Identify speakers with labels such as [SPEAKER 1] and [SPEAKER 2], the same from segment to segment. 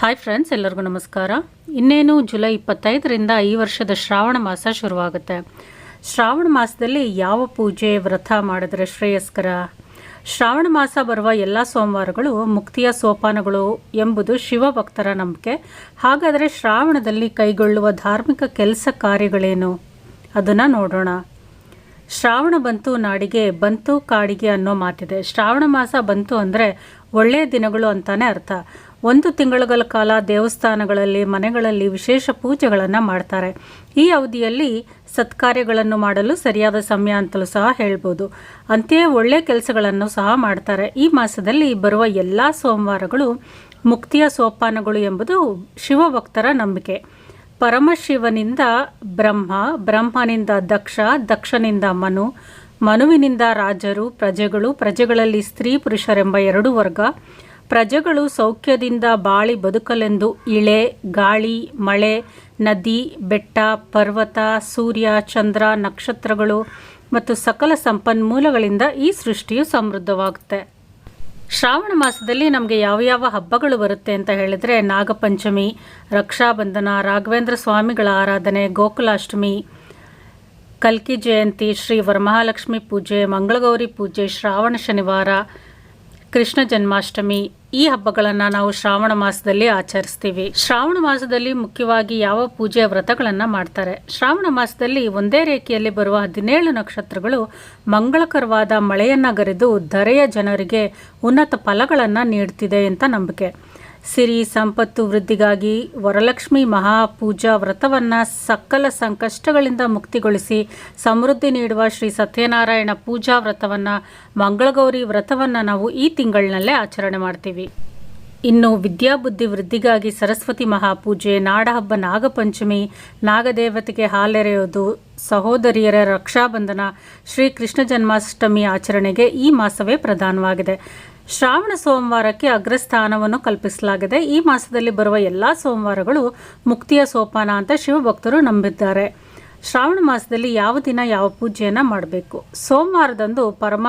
[SPEAKER 1] Hi friends ಎಲ್ಲರಿಗೂ ನಮಸ್ಕಾರ. ಇನ್ನೇನು ಜುಲೈ ಇಪ್ಪತ್ತೈದರಿಂದ ಈ ವರ್ಷದ ಶ್ರಾವಣ ಮಾಸ ಶುರುವಾಗುತ್ತೆ. ಶ್ರಾವಣ ಮಾಸದಲ್ಲಿ ಯಾವ ಪೂಜೆ ವ್ರತ ಮಾಡಿದ್ರೆ ಶ್ರೇಯಸ್ಕರ? ಶ್ರಾವಣ ಮಾಸ ಬರುವ ಎಲ್ಲ ಸೋಮವಾರಗಳು ಮುಕ್ತಿಯ ಸೋಪಾನಗಳು ಎಂಬುದು ಶಿವಭಕ್ತರ ನಂಬಿಕೆ. ಹಾಗಾದರೆ ಶ್ರಾವಣದಲ್ಲಿ ಕೈಗೊಳ್ಳುವ ಧಾರ್ಮಿಕ ಕೆಲಸ ಕಾರ್ಯಗಳೇನು? ಅದನ್ನು ನೋಡೋಣ. ಶ್ರಾವಣ ಬಂತು, ನಾಡಿಗೆ ಬಂತು, ಕಾಡಿಗೆ ಅನ್ನೋ ಮಾತಿದೆ. ಶ್ರಾವಣ ಮಾಸ ಬಂತು ಅಂದರೆ ಒಳ್ಳೆಯ ದಿನಗಳು ಅಂತಾನೆ ಅರ್ಥ. ಒಂದು ತಿಂಗಳುಗಳ ಕಾಲ ದೇವಸ್ಥಾನಗಳಲ್ಲಿ, ಮನೆಗಳಲ್ಲಿ ವಿಶೇಷ ಪೂಜೆಗಳನ್ನು ಮಾಡ್ತಾರೆ. ಈ ಅವಧಿಯಲ್ಲಿ ಸತ್ಕಾರ್ಯಗಳನ್ನು ಮಾಡಲು ಸರಿಯಾದ ಸಮಯ ಅಂತಲೂ ಸಹ ಹೇಳ್ಬೋದು. ಅಂತೆಯೇ ಒಳ್ಳೆಯ ಕೆಲಸಗಳನ್ನು ಸಹ ಮಾಡ್ತಾರೆ. ಈ ಮಾಸದಲ್ಲಿ ಬರುವ ಎಲ್ಲ ಸೋಮವಾರಗಳು ಮುಕ್ತಿಯ ಸೋಪಾನಗಳು ಎಂಬುದು ಶಿವಭಕ್ತರ ನಂಬಿಕೆ. ಪರಮಶಿವನಿಂದ ಬ್ರಹ್ಮ, ಬ್ರಹ್ಮನಿಂದ ದಕ್ಷ, ದಕ್ಷನಿಂದ ಮನು, ಮನುವಿನಿಂದ ರಾಜರು, ಪ್ರಜೆಗಳು, ಪ್ರಜೆಗಳಲ್ಲಿ ಸ್ತ್ರೀ, ಪುರುಷರೆಂಬ ಎರಡು ವರ್ಗ ಪ್ರಜೆಗಳು ಸೌಖ್ಯದಿಂದ ಬಾಳಿ ಬದುಕಲೆಂದು ಇಳೆ, ಗಾಳಿ, ಮಳೆ, ನದಿ, ಬೆಟ್ಟ, ಪರ್ವತ, ಸೂರ್ಯ, ಚಂದ್ರ, ನಕ್ಷತ್ರಗಳು ಮತ್ತು ಸಕಲ ಸಂಪನ್ಮೂಲಗಳಿಂದ ಈ ಸೃಷ್ಟಿಯು ಸಮೃದ್ಧವಾಗುತ್ತೆ. ಶ್ರಾವಣ ಮಾಸದಲ್ಲಿ ನಮಗೆ ಯಾವ ಯಾವ ಹಬ್ಬಗಳು ಬರುತ್ತೆ ಅಂತ ಹೇಳಿದರೆ ನಾಗಪಂಚಮಿ, ರಕ್ಷಾಬಂಧನ, ರಾಘವೇಂದ್ರ ಸ್ವಾಮಿಗಳ ಆರಾಧನೆ, ಗೋಕುಲಾಷ್ಟಮಿ, ಕಲ್ಕಿ ಜಯಂತಿ, ಶ್ರೀ ವರಮಹಾಲಕ್ಷ್ಮಿ ಪೂಜೆ, ಮಂಗಳಗೌರಿ ಪೂಜೆ, ಶ್ರಾವಣ ಶನಿವಾರ, ಕೃಷ್ಣ ಜನ್ಮಾಷ್ಟಮಿ ಈ ಹಬ್ಬಗಳನ್ನು ನಾವು ಶ್ರಾವಣ ಮಾಸದಲ್ಲಿ ಆಚರಿಸ್ತೀವಿ. ಶ್ರಾವಣ ಮಾಸದಲ್ಲಿ ಮುಖ್ಯವಾಗಿ ಯಾವ ಪೂಜೆ ವ್ರತಗಳನ್ನು ಮಾಡ್ತಾರೆ. ಶ್ರಾವಣ ಮಾಸದಲ್ಲಿ ಒಂದೇ ರೇಖೆಯಲ್ಲಿ ಬರುವ ಹದಿನೇಳು ನಕ್ಷತ್ರಗಳು ಮಂಗಳಕರವಾದ ಮಳೆಯನ್ನು ಗರೆದು ಧರೆಯ ಜನರಿಗೆ ಉನ್ನತ ಫಲಗಳನ್ನು ನೀಡ್ತಿದೆ ಅಂತ ನಂಬಿಕೆ. ಸಿರಿ ಸಂಪತ್ತು ವೃದ್ಧಿಗಾಗಿ ವರಲಕ್ಷ್ಮಿ ಮಹಾಪೂಜಾ ವ್ರತವನ್ನು ಸಕಲ ಸಂಕಷ್ಟಗಳಿಂದ ಮುಕ್ತಿಗೊಳಿಸಿ ಸಮೃದ್ಧಿ ನೀಡುವ ಶ್ರೀ ಸತ್ಯನಾರಾಯಣ ಪೂಜಾ ವ್ರತವನ್ನು ಮಂಗಳಗೌರಿ ವ್ರತವನ್ನು ನಾವು ಈ ತಿಂಗಳಿನಲ್ಲೇ ಆಚರಣೆ ಮಾಡ್ತೀವಿ. ಇನ್ನು ವಿದ್ಯಾಬುದ್ಧಿ ವೃದ್ಧಿಗಾಗಿ ಸರಸ್ವತಿ ಮಹಾಪೂಜೆ, ನಾಡಹಬ್ಬ, ನಾಗಪಂಚಮಿ, ನಾಗದೇವತೆಗೆ ಹಾಲೆರೆಯೋದು, ಸಹೋದರಿಯರ ರಕ್ಷಾಬಂಧನ ಶ್ರೀ ಕೃಷ್ಣ ಜನ್ಮಾಷ್ಟಮಿ ಆಚರಣೆಗೆ ಈ ಮಾಸವೇ ಪ್ರಧಾನವಾಗಿದೆ. ಶ್ರಾವಣ ಸೋಮವಾರಕ್ಕೆ ಅಗ್ರಸ್ಥಾನವನ್ನು ಕಲ್ಪಿಸಲಾಗಿದೆ. ಈ ಮಾಸದಲ್ಲಿ ಬರುವ ಎಲ್ಲ ಸೋಮವಾರಗಳು ಮುಕ್ತಿಯ ಸೋಪಾನ ಅಂತ ಶಿವಭಕ್ತರು ನಂಬಿದ್ದಾರೆ. ಶ್ರಾವಣ ಮಾಸದಲ್ಲಿ ಯಾವ ದಿನ ಯಾವ ಪೂಜೆಯನ್ನು ಮಾಡಬೇಕು? ಸೋಮವಾರದಂದು ಪರಮ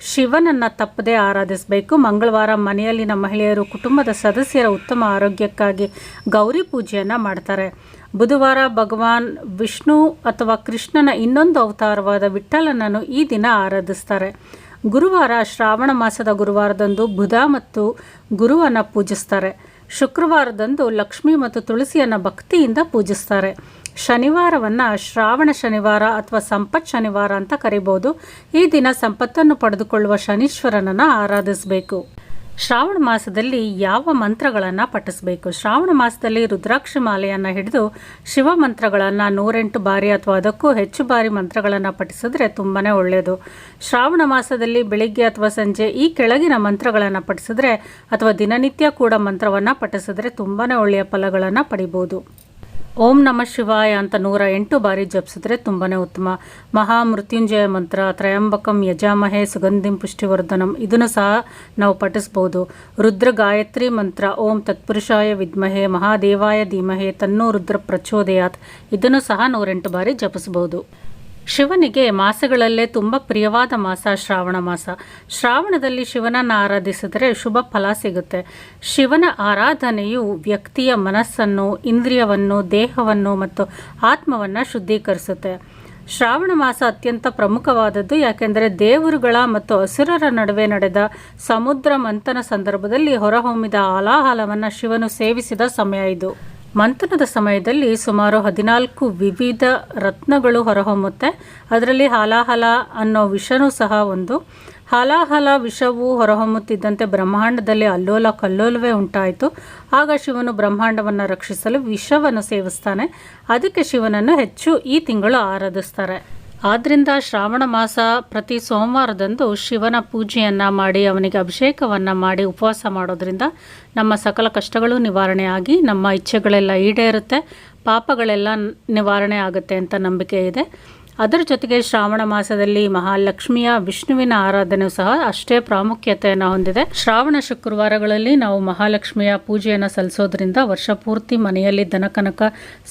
[SPEAKER 1] ಶಿವನನ್ನು ತಪ್ಪದೆ ಆರಾಧಿಸಬೇಕು. ಮಂಗಳವಾರ ಮನೆಯಲ್ಲಿನ ಮಹಿಳೆಯರು, ಕುಟುಂಬದ ಸದಸ್ಯರ ಉತ್ತಮ ಆರೋಗ್ಯಕ್ಕಾಗಿ ಗೌರಿ ಪೂಜೆಯನ್ನು ಮಾಡ್ತಾರೆ. ಬುಧವಾರ ಭಗವಾನ್ ವಿಷ್ಣು ಅಥವಾ ಕೃಷ್ಣನ ಇನ್ನೊಂದು ಅವತಾರವಾದ ವಿಠಲನನ್ನು ಈ ದಿನ ಆರಾಧಿಸ್ತಾರೆ. ಗುರುವಾರ ಶ್ರಾವಣ ಮಾಸದ ಗುರುವಾರದಂದು ಬುಧ ಮತ್ತು ಗುರುವನ್ನು ಪೂಜಿಸ್ತಾರೆ. ಶುಕ್ರವಾರದಂದು ಲಕ್ಷ್ಮಿ ಮತ್ತು ತುಳಸಿಯನ್ನು ಭಕ್ತಿಯಿಂದ ಪೂಜಿಸ್ತಾರೆ. ಶನಿವಾರವನ್ನು ಶ್ರಾವಣ ಶನಿವಾರ ಅಥವಾ ಸಂಪತ್ ಶನಿವಾರ ಅಂತ ಕರಿಬೋದು. ಈ ದಿನ ಸಂಪತ್ತನ್ನು ಪಡೆದುಕೊಳ್ಳುವ ಶನೀಶ್ವರನನ್ನು ಆರಾಧಿಸಬೇಕು. ಶ್ರಾವಣ ಮಾಸದಲ್ಲಿ ಯಾವ ಮಂತ್ರಗಳನ್ನು ಪಠಿಸಬೇಕು? ಶ್ರಾವಣ ಮಾಸದಲ್ಲಿ ರುದ್ರಾಕ್ಷಿ ಮಾಲೆಯನ್ನು ಹಿಡಿದು ಶಿವ ಮಂತ್ರಗಳನ್ನು ನೂರೆಂಟು ಬಾರಿ ಅಥವಾ ಅದಕ್ಕೂ ಹೆಚ್ಚು ಬಾರಿ ಮಂತ್ರಗಳನ್ನು ಪಠಿಸಿದ್ರೆ ತುಂಬಾ ಒಳ್ಳೆಯದು ಶ್ರಾವಣ ಮಾಸದಲ್ಲಿ ಬೆಳಿಗ್ಗೆ ಅಥವಾ ಸಂಜೆ ಈ ಕೆಳಗಿನ ಮಂತ್ರಗಳನ್ನು ಪಠಿಸಿದ್ರೆ ಅಥವಾ ದಿನನಿತ್ಯ ಕೂಡ ಮಂತ್ರವನ್ನು ಪಠಿಸಿದ್ರೆ ತುಂಬಾ ಒಳ್ಳೆಯ ಫಲಗಳನ್ನು ಪಡಿಬೋದು. ಓಂ ನಮ ಶಿವಾಯ ಅಂತ ನೂರ ಎಂಟು ಬಾರಿ ಜಪಿಸಿದ್ರೆ ತುಂಬಾ ಉತ್ತಮ. ಮಹಾಮೃತ್ಯುಂಜಯ ಮಂತ್ರ, ತ್ರಯಂಬಕಂ ಯಜಾಮಹೆ ಸುಗಂಧಿಂ ಪುಷ್ಟಿವರ್ಧನಂ, ಇದನ್ನು ಸಹ ನಾವು ಪಠಿಸ್ಬೋದು. ರುದ್ರ ಗಾಯತ್ರಿ ಮಂತ್ರ, ಓಂ ತತ್ಪುರುಷಾಯ ವಿದ್ಮಹೆ, ಮಹಾದೇವಾಯ ಧೀಮಹೆ, ತನ್ನೋ ರುದ್ರ ಪ್ರಚೋದಯಾತ್, ಇದನ್ನು ಸಹ ನೂರೆಂಟು ಬಾರಿ ಜಪಿಸ್ಬೋದು. ಶಿವನಿಗೆ ಮಾಸಗಳಲ್ಲೇ ತುಂಬ ಪ್ರಿಯವಾದ ಮಾಸ ಶ್ರಾವಣ ಮಾಸ. ಶ್ರಾವಣದಲ್ಲಿ ಶಿವನನ್ನು ಆರಾಧಿಸಿದರೆ ಶುಭ ಫಲ ಸಿಗುತ್ತೆ. ಶಿವನ ಆರಾಧನೆಯು ವ್ಯಕ್ತಿಯ ಮನಸ್ಸನ್ನು, ಇಂದ್ರಿಯವನ್ನು, ದೇಹವನ್ನು ಮತ್ತು ಆತ್ಮವನ್ನು ಶುದ್ಧೀಕರಿಸುತ್ತೆ. ಶ್ರಾವಣ ಮಾಸ ಅತ್ಯಂತ ಪ್ರಮುಖವಾದದ್ದು, ಯಾಕೆಂದರೆ ದೇವರುಗಳ ಮತ್ತು ಅಸುರರ ನಡುವೆ ನಡೆದ ಸಮುದ್ರ ಮಂಥನ ಸಂದರ್ಭದಲ್ಲಿ ಹೊರಹೊಮ್ಮಿದ ಆಲಾಹಲವನ್ನು ಶಿವನು ಸೇವಿಸಿದ ಸಮಯ ಇದು. ಮಂಥನದ ಸಮಯದಲ್ಲಿ ಸುಮಾರು ಹದಿನಾಲ್ಕು ವಿವಿಧ ರತ್ನಗಳು ಹೊರಹೊಮ್ಮುತ್ತೆ. ಅದರಲ್ಲಿ ಹಾಲಾಹಲ ಅನ್ನೋ ವಿಷನೂ ಸಹ ಒಂದು. ಹಾಲಾಹಲ ವಿಷವು ಹೊರಹೊಮ್ಮುತ್ತಿದ್ದಂತೆ ಬ್ರಹ್ಮಾಂಡದಲ್ಲಿ ಅಲ್ಲೋಲ ಕಲ್ಲೋಲವೇ ಉಂಟಾಯಿತು. ಆಗ ಶಿವನು ಬ್ರಹ್ಮಾಂಡವನ್ನು ರಕ್ಷಿಸಲು ವಿಷವನ್ನು ಸೇವಿಸ್ತಾನೆ. ಅದಕ್ಕೆ ಶಿವನನ್ನು ಹೆಚ್ಚು ಈ ತಿಂಗಳು ಆರಾಧಿಸ್ತಾರೆ. ಆದ್ದರಿಂದ ಶ್ರಾವಣ ಮಾಸ ಪ್ರತಿ ಸೋಮವಾರದಂದು ಶಿವನ ಪೂಜೆಯನ್ನು ಮಾಡಿ, ಅವನಿಗೆ ಅಭಿಷೇಕವನ್ನು ಮಾಡಿ, ಉಪವಾಸ ಮಾಡೋದ್ರಿಂದ ನಮ್ಮ ಸಕಲ ಕಷ್ಟಗಳು ನಿವಾರಣೆ ಆಗಿ ನಮ್ಮ ಇಚ್ಛೆಗಳೆಲ್ಲ ಈಡೇರುತ್ತೆ, ಪಾಪಗಳೆಲ್ಲ ನಿವಾರಣೆ ಆಗುತ್ತೆ ಅಂತ ನಂಬಿಕೆ ಇದೆ. ಅದರ ಜೊತೆಗೆ ಶ್ರಾವಣ ಮಾಸದಲ್ಲಿ ಮಹಾಲಕ್ಷ್ಮಿಯ ವಿಷ್ಣುವಿನ ಆರಾಧನೆ ಸಹ ಅಷ್ಟೇ ಪ್ರಾಮುಖ್ಯತೆಯನ್ನು ಹೊಂದಿದೆ. ಶ್ರಾವಣ ಶುಕ್ರವಾರಗಳಲ್ಲಿ ನಾವು ಮಹಾಲಕ್ಷ್ಮಿಯ ಪೂಜೆಯನ್ನು ಸಲ್ಲಿಸೋದ್ರಿಂದ ವರ್ಷ ಪೂರ್ತಿ ಮನೆಯಲ್ಲಿ ದನಕನಕ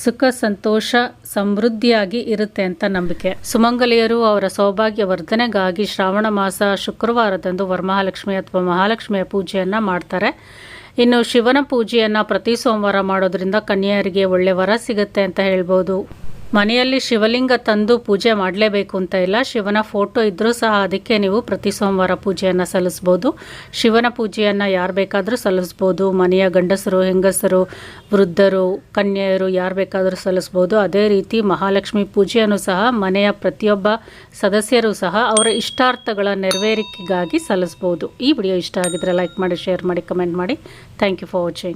[SPEAKER 1] ಸುಖ, ಸಂತೋಷ, ಸಮೃದ್ಧಿಯಾಗಿ ಇರುತ್ತೆ ಅಂತ ನಂಬಿಕೆ. ಸುಮಂಗಲಿಯರು ಅವರ ಸೌಭಾಗ್ಯ ವರ್ಧನೆಗಾಗಿ ಶ್ರಾವಣ ಮಾಸ ಶುಕ್ರವಾರದಂದು ವರಮಹಾಲಕ್ಷ್ಮಿ ಅಥವಾ ಮಹಾಲಕ್ಷ್ಮಿಯ ಪೂಜೆಯನ್ನು ಮಾಡ್ತಾರೆ. ಇನ್ನು ಶಿವನ ಪೂಜೆಯನ್ನು ಪ್ರತಿ ಸೋಮವಾರ ಮಾಡೋದ್ರಿಂದ ಕನ್ಯೆಯರಿಗೆ ಒಳ್ಳೆ ವರ ಸಿಗುತ್ತೆ ಅಂತ ಹೇಳ್ಬೋದು. ಮನೆಯಲ್ಲಿ ಶಿವಲಿಂಗ ತಂದು ಪೂಜೆ ಮಾಡಲೇಬೇಕು ಅಂತ ಇಲ್ಲ. ಶಿವನ ಫೋಟೋ ಇದ್ದರೂ ಸಹ ಅದಕ್ಕೆ ನೀವು ಪ್ರತಿ ಸೋಮವಾರ ಪೂಜೆಯನ್ನು ಸಲ್ಲಿಸ್ಬೋದು. ಶಿವನ ಪೂಜೆಯನ್ನು ಯಾರು ಬೇಕಾದರೂ ಸಲ್ಲಿಸ್ಬೋದು. ಮನೆಯ ಗಂಡಸರು, ಹೆಂಗಸರು, ವೃದ್ಧರು, ಕನ್ಯೆಯರು ಯಾರು ಬೇಕಾದರೂ ಸಲ್ಲಿಸ್ಬೋದು. ಅದೇ ರೀತಿ ಮಹಾಲಕ್ಷ್ಮಿ ಪೂಜೆಯನ್ನು ಸಹ ಮನೆಯ ಪ್ರತಿಯೊಬ್ಬ ಸದಸ್ಯರು ಸಹ ಅವರ ಇಷ್ಟಾರ್ಥಗಳ ನೆರವೇರಿಕೆಗಾಗಿ ಸಲ್ಲಿಸ್ಬೋದು. ಈ ವಿಡಿಯೋ ಇಷ್ಟ ಆಗಿದ್ರೆ ಲೈಕ್ ಮಾಡಿ, ಶೇರ್ ಮಾಡಿ, ಕಮೆಂಟ್ ಮಾಡಿ. Thank you for watching.